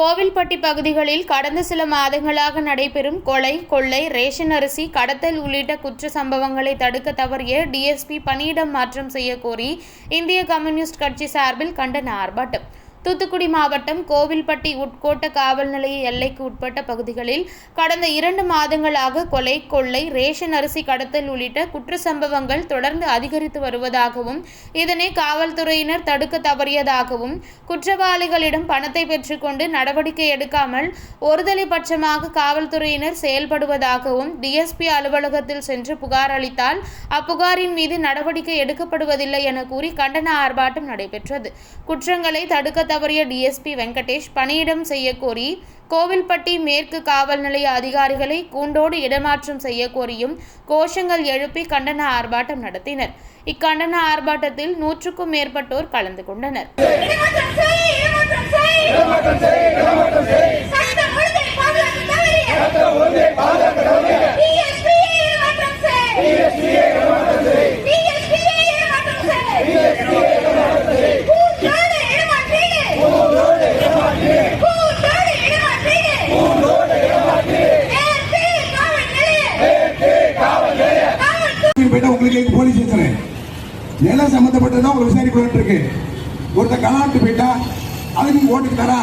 கோவில்பட்டி பகுதிகளில் கடந்த சில மாதங்களாக நடைபெறும் கொலை கொள்ளை ரேஷன் அரிசி கடத்தல் உள்ளிட்ட குற்ற சம்பவங்களை தடுக்க தவறிய டிஎஸ்பி பணியிடம் மாற்றம் செய்யக்கோரி இந்திய கம்யூனிஸ்ட் கட்சி சார்பில் கண்டன ஆர்ப்பாட்டம். தூத்துக்குடி மாவட்டம் கோவில்பட்டி உட்கோட்ட காவல் நிலைய எல்லைக்கு உட்பட்ட பகுதிகளில் கடந்த இரண்டு மாதங்களாக கொலை கொள்ளை ரேஷன் அரிசி கடத்தல் உள்ளிட்ட குற்ற சம்பவங்கள் தொடர்ந்து அதிகரித்து வருவதாகவும் இதனை காவல்துறையினர் தடுக்க தவறியதாகவும் குற்றவாளிகளிடம் பணத்தை பெற்றுக்கொண்டு நடவடிக்கை எடுக்காமல் ஒருதலை பட்சமாக காவல்துறையினர் செயல்படுவதாகவும் டிஎஸ்பி அலுவலகத்தில் சென்று புகார் அளித்தால் அப்புகாரின் மீது நடவடிக்கை எடுக்கப்படுவதில்லை என கூறி கண்டன ஆர்ப்பாட்டம் நடைபெற்றது. குற்றங்களை தடுக்க தவறிய டிஎஸ்பி வெங்கடேஷ் பணியிடம் செய்யக்கோரி கோவில்பட்டி மேற்கு காவல் நிலைய அதிகாரிகளை கூண்டோடு இடமாற்றம் செய்ய கோரியும் கோஷங்கள் எழுப்பி கண்டன ஆர்ப்பாட்டம் நடத்தினர். இக்கண்டன ஆர்ப்பாட்டத்தில் நூற்றுக்கும் மேற்பட்டோர் கலந்து கொண்டனர். போயிட்டா உங்களுக்கு எங்க போலீஸ் வச்சுறேன் நிலம் சம்பந்தப்பட்டதான் உங்களுக்கு விசாரிக்க இருக்கு. ஒருத்த கலாட்டு போயிட்டா அது நீங்க ஓட்டுக்கு தரா.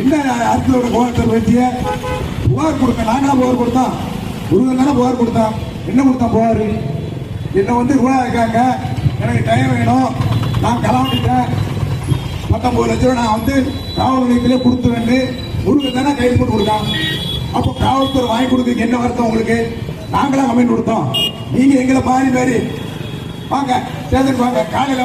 என்ன அரசோட கோலத்தை வச்சிய புகார் கொடுக்க நாங்களா புகார் கொடுத்தோம் முருகன் தானே புகார் கொடுத்தான் என்ன கொடுத்தான் புகார்? என்ன வந்து ரூபா இருக்காங்க. எனக்கு டைம் வேணும். நான் கலாண்டுட்டேன் பத்தொன்பது லட்சம் ரூபா நான் வந்து காவல் நிலையத்திலே கொடுத்துருவேன்னு முருகன் தானே கைது போட்டு கொடுத்தான். அப்போ காவல்துறை வாங்கி கொடுத்துக்கு என்ன வருத்தம் உங்களுக்கு? நாங்களாம் கமெண்ட் கொடுத்தோம். நீங்க எங்களை பாதி பாரி. வாங்க சேர்ந்துட்டு வாங்க காலையில்